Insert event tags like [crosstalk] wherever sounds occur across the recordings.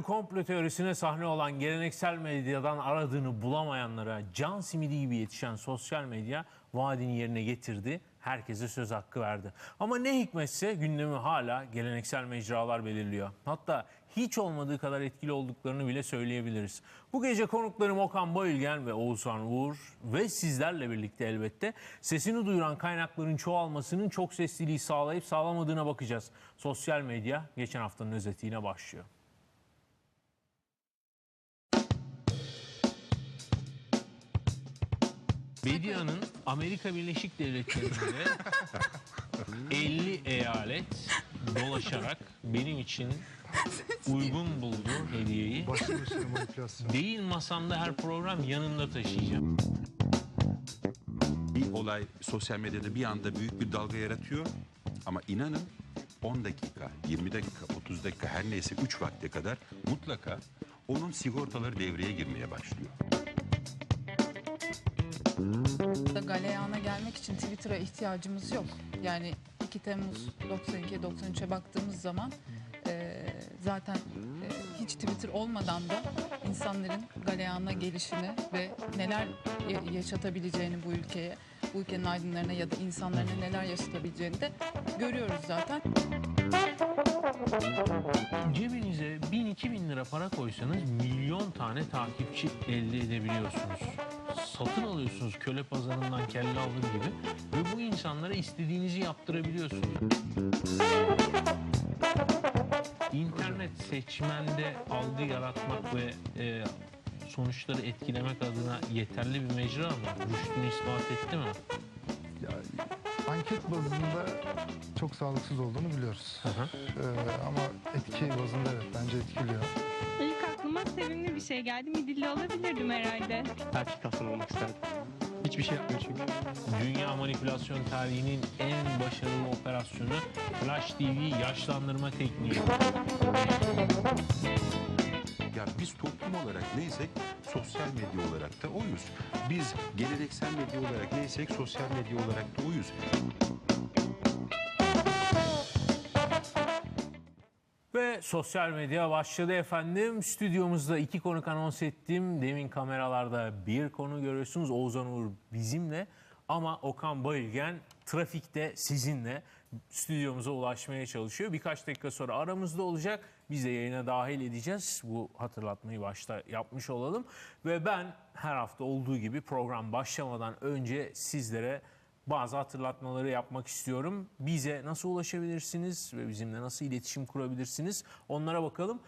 Bir komplo teorisine sahne olan geleneksel medyadan aradığını bulamayanlara can simidi gibi yetişen sosyal medya vaadini yerine getirdi. Herkese söz hakkı verdi. Ama ne hikmetse gündemi hala geleneksel mecralar belirliyor. Hatta hiç olmadığı kadar etkili olduklarını bile söyleyebiliriz. Bu gece konuklarım Okan Bayülgen ve Oğuzhan Uğur ve sizlerle birlikte elbette sesini duyuran kaynakların çoğalmasının çok sesliliği sağlayıp sağlamadığına bakacağız. Sosyal medya geçen haftanın özetiyle başlıyor. Medyanın Amerika Birleşik Devletleri'nde 50 eyalet dolaşarak benim için uygun bulduğu hediyeyi değil masamda her program yanımda taşıyacağım. Bir olay sosyal medyada bir anda büyük bir dalga yaratıyor. Ama inanın 10 dakika, 20 dakika, 30 dakika her neyse 3 vakte kadar mutlaka onun sigortaları devreye girmeye başlıyor. Galeyana gelmek için Twitter'a ihtiyacımız yok. Yani 2 Temmuz 92-93'e baktığımız zaman e, zaten e, hiç Twitter olmadan da insanların Galeyana gelişini ve neler ya- yaşatabileceğini bu ülkeye, bu ülkenin aydınlarına ya da insanlarına neler yaşatabileceğini de görüyoruz zaten. Cebinize 1000-2000 lira para koysanız milyon tane takipçi elde edebiliyorsunuz. Satın alıyorsunuz köle pazarından kelle alır gibi ve bu insanlara istediğinizi yaptırabiliyorsunuz. İnternet seçmende algı yaratmak ve e, sonuçları etkilemek adına yeterli bir mecra mı? Rüştünü ispat etti mi? Anket bazında çok sağlıksız olduğunu biliyoruz. hı. Ee, ama etki bazında evet bence etkiliyor. İlk aklıma sevimli bir şey geldi. Midilli olabilirdim herhalde. erkek aslan olmak isterdim. Hiçbir şey yapmıyor çünkü. Dünya manipülasyon tarihinin en başarılı operasyonu Flash TV yaşlandırma tekniği. Ya biz toplum olarak neysek sosyal medya olarak da oyuz. Biz geleneksel medya olarak neysek sosyal medya olarak da oyuz. Ve sosyal medya başladı efendim. Stüdyomuzda iki konuk anons ettim. Demin kameralarda bir konu görüyorsunuz. Oğuzhan Uğur bizimle. Ama Okan Bayülgen trafikte sizinle stüdyomuza ulaşmaya çalışıyor. Birkaç dakika sonra aramızda olacak. Biz de yayına dahil edeceğiz. Bu hatırlatmayı başta yapmış olalım. Ve ben her hafta olduğu gibi program başlamadan önce sizlere bazı hatırlatmaları yapmak istiyorum. Bize nasıl ulaşabilirsiniz ve bizimle nasıl iletişim kurabilirsiniz onlara bakalım.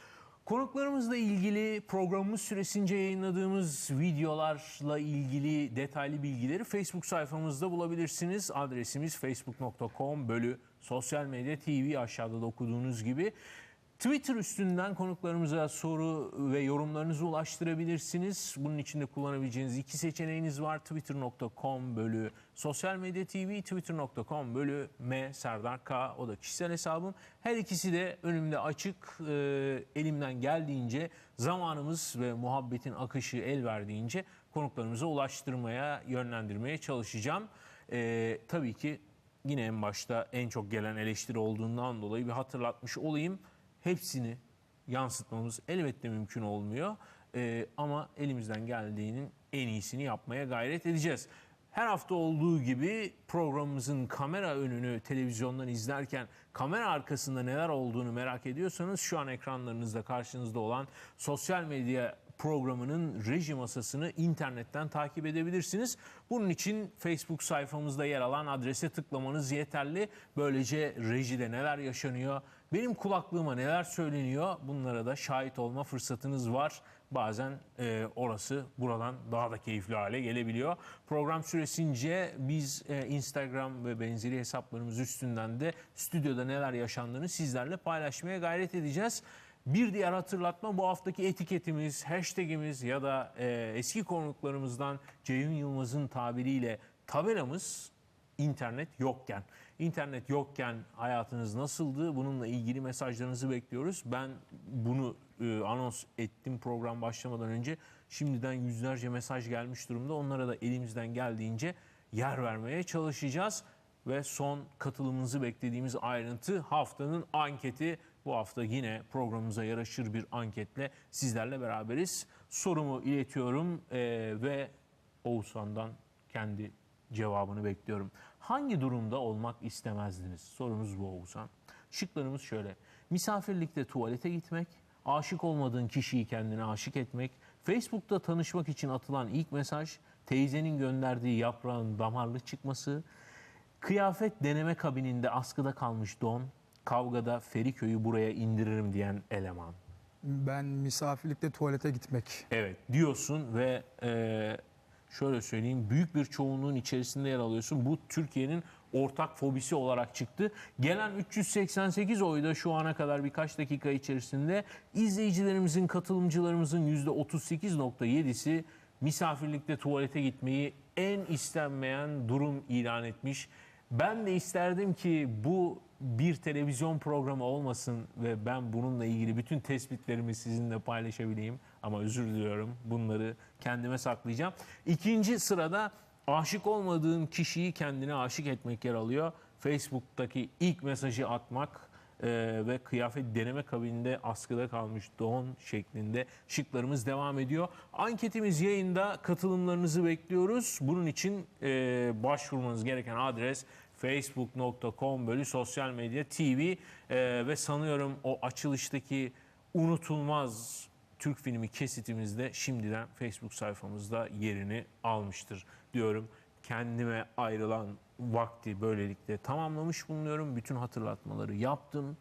Konuklarımızla ilgili programımız süresince yayınladığımız videolarla ilgili detaylı bilgileri Facebook sayfamızda bulabilirsiniz. Adresimiz facebook.com bölü sosyal medya tv aşağıda da okuduğunuz gibi. Twitter üstünden konuklarımıza soru ve yorumlarınızı ulaştırabilirsiniz. Bunun için de kullanabileceğiniz iki seçeneğiniz var. Twitter.com bölü sosyal medya tv, twitter.com bölü m serdar k o da kişisel hesabım. Her ikisi de önümde açık. Ee, elimden geldiğince zamanımız ve muhabbetin akışı el verdiğince konuklarımıza ulaştırmaya, yönlendirmeye çalışacağım. Ee, tabii ki yine en başta en çok gelen eleştiri olduğundan dolayı bir hatırlatmış olayım hepsini yansıtmamız elbette mümkün olmuyor. Ee, ama elimizden geldiğinin en iyisini yapmaya gayret edeceğiz. Her hafta olduğu gibi programımızın kamera önünü televizyondan izlerken kamera arkasında neler olduğunu merak ediyorsanız şu an ekranlarınızda karşınızda olan sosyal medya programının reji masasını internetten takip edebilirsiniz. Bunun için Facebook sayfamızda yer alan adrese tıklamanız yeterli. Böylece rejide neler yaşanıyor, benim kulaklığıma neler söyleniyor bunlara da şahit olma fırsatınız var. Bazen e, orası buradan daha da keyifli hale gelebiliyor. Program süresince biz e, Instagram ve benzeri hesaplarımız üstünden de stüdyoda neler yaşandığını sizlerle paylaşmaya gayret edeceğiz. Bir diğer hatırlatma bu haftaki etiketimiz, hashtagimiz ya da e, eski konuklarımızdan Ceyhun Yılmaz'ın tabiriyle tabelamız internet yokken. İnternet yokken hayatınız nasıldı? Bununla ilgili mesajlarınızı bekliyoruz. Ben bunu e, anons ettim program başlamadan önce. Şimdiden yüzlerce mesaj gelmiş durumda. Onlara da elimizden geldiğince yer vermeye çalışacağız. ve son katılımınızı beklediğimiz ayrıntı haftanın anketi. Bu hafta yine programımıza yaraşır bir anketle sizlerle beraberiz. Sorumu iletiyorum eee, ve Oğuzhan'dan kendi cevabını bekliyorum. Hangi durumda olmak istemezdiniz? Sorumuz bu Oğuzhan. Şıklarımız şöyle. Misafirlikte tuvalete gitmek, aşık olmadığın kişiyi kendine aşık etmek, Facebook'ta tanışmak için atılan ilk mesaj, teyzenin gönderdiği yaprağın damarlı çıkması, kıyafet deneme kabininde askıda kalmış don, kavgada Feriköy'ü buraya indiririm diyen eleman. Ben misafirlikte tuvalete gitmek. Evet diyorsun ve e, şöyle söyleyeyim büyük bir çoğunluğun içerisinde yer alıyorsun. Bu Türkiye'nin ortak fobisi olarak çıktı. Gelen 388 oyda şu ana kadar birkaç dakika içerisinde izleyicilerimizin, katılımcılarımızın %38.7'si misafirlikte tuvalete gitmeyi en istenmeyen durum ilan etmiş. Ben de isterdim ki bu bir televizyon programı olmasın ve ben bununla ilgili bütün tespitlerimi sizinle paylaşabileyim. Ama özür diliyorum bunları kendime saklayacağım. İkinci sırada aşık olmadığın kişiyi kendine aşık etmek yer alıyor. Facebook'taki ilk mesajı atmak e, ve kıyafet deneme kabininde askıda kalmış don şeklinde şıklarımız devam ediyor. Anketimiz yayında katılımlarınızı bekliyoruz. Bunun için e, başvurmanız gereken adres facebook.com bölü sosyal medya tv e, ve sanıyorum o açılıştaki unutulmaz Türk filmi kesitimizde şimdiden Facebook sayfamızda yerini almıştır diyorum. Kendime ayrılan vakti böylelikle tamamlamış bulunuyorum. Bütün hatırlatmaları yaptım.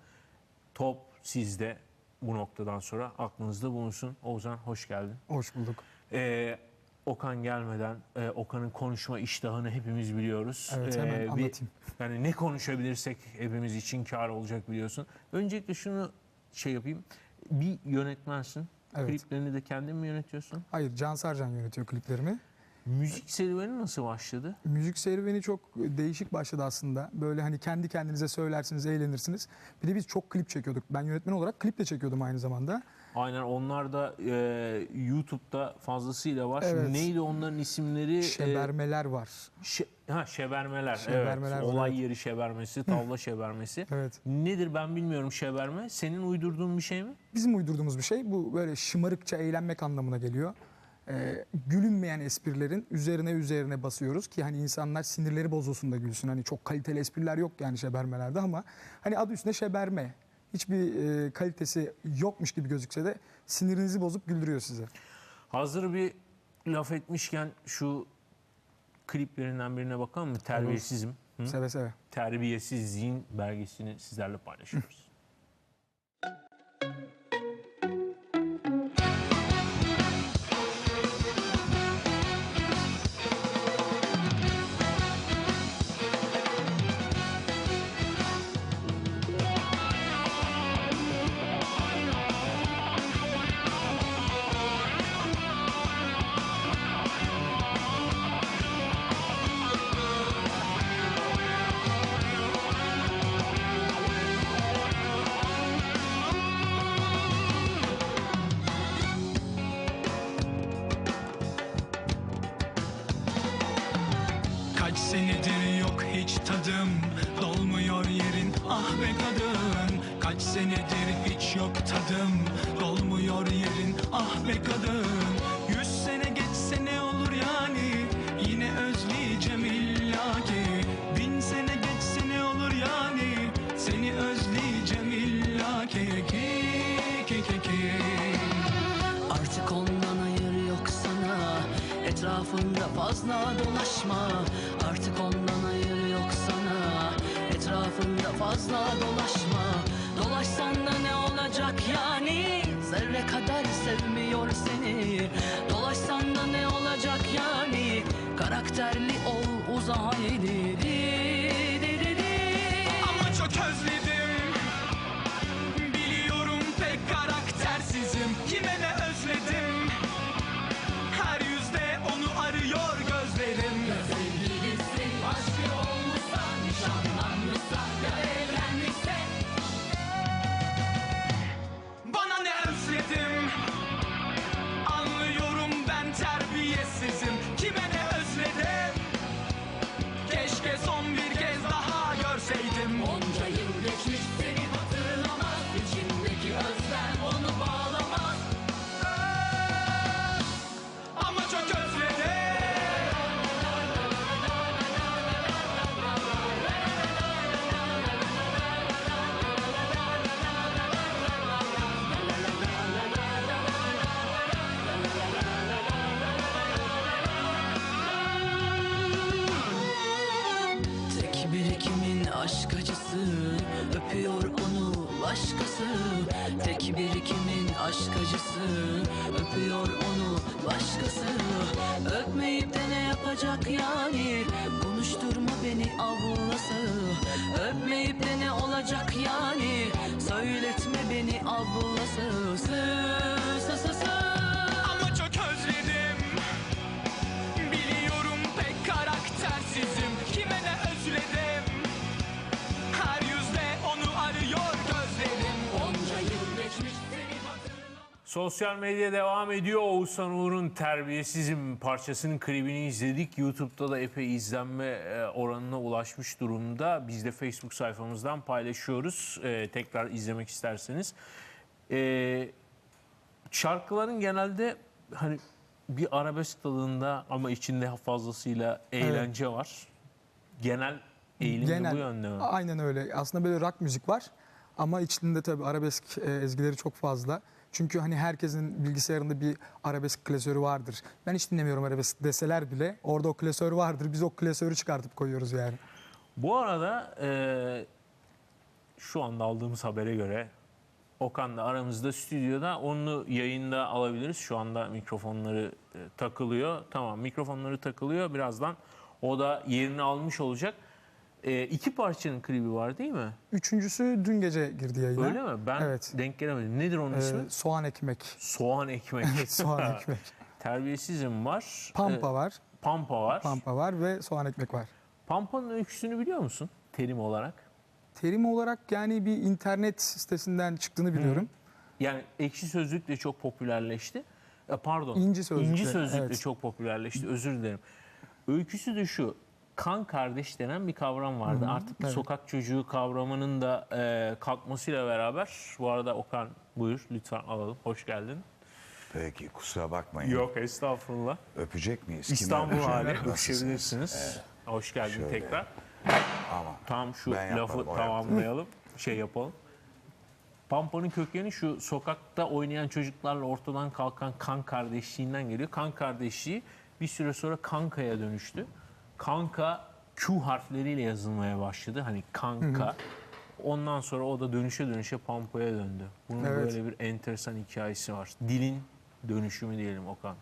Top sizde bu noktadan sonra aklınızda bulunsun. Oğuzhan hoş geldin. Hoş bulduk. Ee, Okan gelmeden e, Okan'ın konuşma iştahını hepimiz biliyoruz. Evet, hemen Ee, bir- anlatayım. yani ne konuşabilirsek hepimiz için kar olacak biliyorsun. Öncelikle şunu şey yapayım. Bir yönetmensin. Evet. Kliplerini de kendin mi yönetiyorsun? Hayır, Can Sarcan yönetiyor kliplerimi. Müzik serüveni nasıl başladı? Müzik serüveni çok değişik başladı aslında. Böyle hani kendi kendinize söylersiniz, eğlenirsiniz. Bir de biz çok klip çekiyorduk. Ben yönetmen olarak klip de çekiyordum aynı zamanda. Aynen onlar da e, YouTube'da fazlasıyla var. Evet. Neydi onların isimleri? E, Şebermeler var. şe- ha, şebermeler. Şebermeler evet. var, Olay evet. yeri şebermesi, tavla şebermesi. Evet. Nedir ben bilmiyorum şeberme. Senin uydurduğun bir şey mi? Bizim uydurduğumuz bir şey. Bu böyle şımarıkça eğlenmek anlamına geliyor. Ee, gülünmeyen esprilerin üzerine üzerine basıyoruz ki hani insanlar sinirleri bozulsun da gülsün. Hani çok kaliteli espriler yok yani şebermelerde ama hani adı üstünde şeberme. Hiçbir e, kalitesi yokmuş gibi gözükse de sinirinizi bozup güldürüyor sizi. Hazır bir laf etmişken şu kliplerinden birine bakalım mı? Terbiyesizim. Hı? Seve seve. Terbiyesizliğin belgesini sizlerle paylaşıyoruz. Ah be kadın Yüz sene geçse ne olur yani? Yine özleyeceğim illaki. Bin sene geçse ne olur yani? Seni özleyeceğim illaki. Ki ki ki ki. Artık ondan hayır yok sana. Etrafında fazla dolaşma. Artık ondan hayır yok sana. Etrafında fazla dolaşma. Dolaşsan da ne olacak yani Zerre kadar sevmiyor seni. Dolaşsan da ne olacak yani? Karakterli ol uza ne yapacak yani? Konuşturma beni ablası. Öpmeyip de ne olacak yani? Söyletme beni ablası. Sı sı sı sı Ama çok özledim. Biliyorum pek karaktersizim Sosyal medya devam ediyor. Oğuzhan Uğur'un Terbiyesizim parçasının klibini izledik. YouTube'da da epey izlenme e, oranına ulaşmış durumda. Biz de Facebook sayfamızdan paylaşıyoruz. E, tekrar izlemek isterseniz. E, şarkıların genelde hani bir arabesk tadında ama içinde fazlasıyla eğlence var. Genel eğilim de bu yönde mi? Aynen öyle. Aslında böyle rock müzik var ama içinde tabii arabesk e, ezgileri çok fazla. Çünkü hani herkesin bilgisayarında bir arabesk klasörü vardır. Ben hiç dinlemiyorum arabesk deseler bile orada o klasör vardır. Biz o klasörü çıkartıp koyuyoruz yani. Bu arada e, şu anda aldığımız habere göre Okan da aramızda stüdyoda onu yayında alabiliriz. Şu anda mikrofonları e, takılıyor. Tamam mikrofonları takılıyor. Birazdan o da yerini almış olacak. E, iki parçanın klibi var değil mi? Üçüncüsü dün gece girdi yayına. Öyle mi? Ben Evet. denk gelemedim. Nedir onun Ee, ismi? soğan ekmek. Soğan ekmek. [laughs] Evet, soğan ekmek. Terbiyesizim var. Pampa E, var. Pampa var. Pampa var ve soğan ekmek var. Pampa'nın öyküsünü biliyor musun? Terim olarak. Terim olarak yani bir internet sitesinden çıktığını biliyorum. Yani ekşi sözlük de çok popülerleşti. E, Pardon. İnci Sözlük'te, İnci sözlük de evet. çok popülerleşti. Özür dilerim. Öyküsü de şu. Kan kardeş denen bir kavram vardı. Artık evet. sokak çocuğu kavramının da e, kalkmasıyla beraber. Bu arada Okan buyur lütfen alalım. Hoş geldin. Peki kusura bakmayın. Yok estağfurullah. Öpecek miyiz? İstanbul hali öpüşebilirsiniz. Hoş geldin Şöyle. tekrar. Ama Tam şu Ben lafı yapmadım, tamamlayalım. Şey yapalım. Pampa'nın kökeni şu sokakta oynayan çocuklarla ortadan kalkan kan kardeşliğinden geliyor. Kan kardeşliği bir süre sonra kankaya dönüştü. Kanka Q harfleriyle yazılmaya başladı. Hani kanka. Ondan sonra o da dönüşe dönüşe Pampa'ya döndü. Bunun Evet. böyle bir enteresan hikayesi var. Dilin dönüşümü diyelim Okan.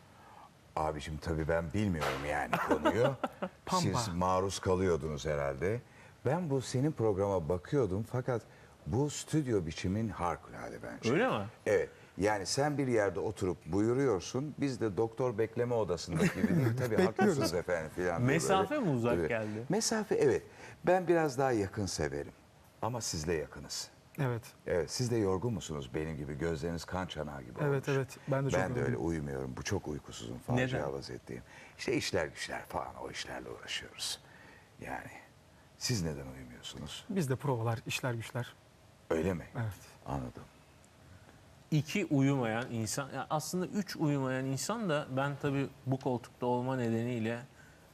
abicim tabii ben bilmiyorum yani konuyu. [laughs] Siz maruz kalıyordunuz herhalde. Ben bu senin programa bakıyordum fakat bu stüdyo biçimin harikulade bence. Öyle mi? Evet. Yani sen bir yerde oturup buyuruyorsun. Biz de doktor bekleme odasındaki [laughs] gibi değil. Tabii haklısınız efendim filan. Mesafe böyle. mi uzak Tabii. geldi? Mesafe evet. Ben biraz daha yakın severim. Ama sizle yakınız. Evet. Evet, siz de yorgun musunuz benim gibi? Gözleriniz kan çanağı gibi Evet, olmuş. evet. Ben de çok Ben de öyle uyumuyorum. Bu çok uykusuzum. Neden? Facia vaziyetteyim. İşte işler güçler falan o işlerle uğraşıyoruz. Yani siz neden uyumuyorsunuz? Bizde provalar, işler güçler. Öyle mi? Evet. Anladım. İki uyumayan insan, ya aslında üç uyumayan insan da ben tabii bu koltukta olma nedeniyle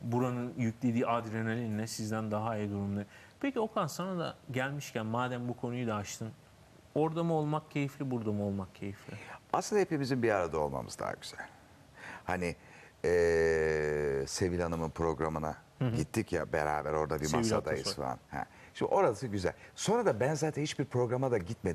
buranın yüklediği adrenalinle sizden daha iyi durumdayım. Peki Okan sana da gelmişken madem bu konuyu da açtın, orada mı olmak keyifli, burada mı olmak keyifli? Aslında hepimizin bir arada olmamız daha güzel. Hani eee Sevil Hanım'ın programına gittik ya beraber orada bir Sevil masadayız falan. Ha. Şimdi orası güzel. Sonra da ben zaten hiçbir programa da gitmedim.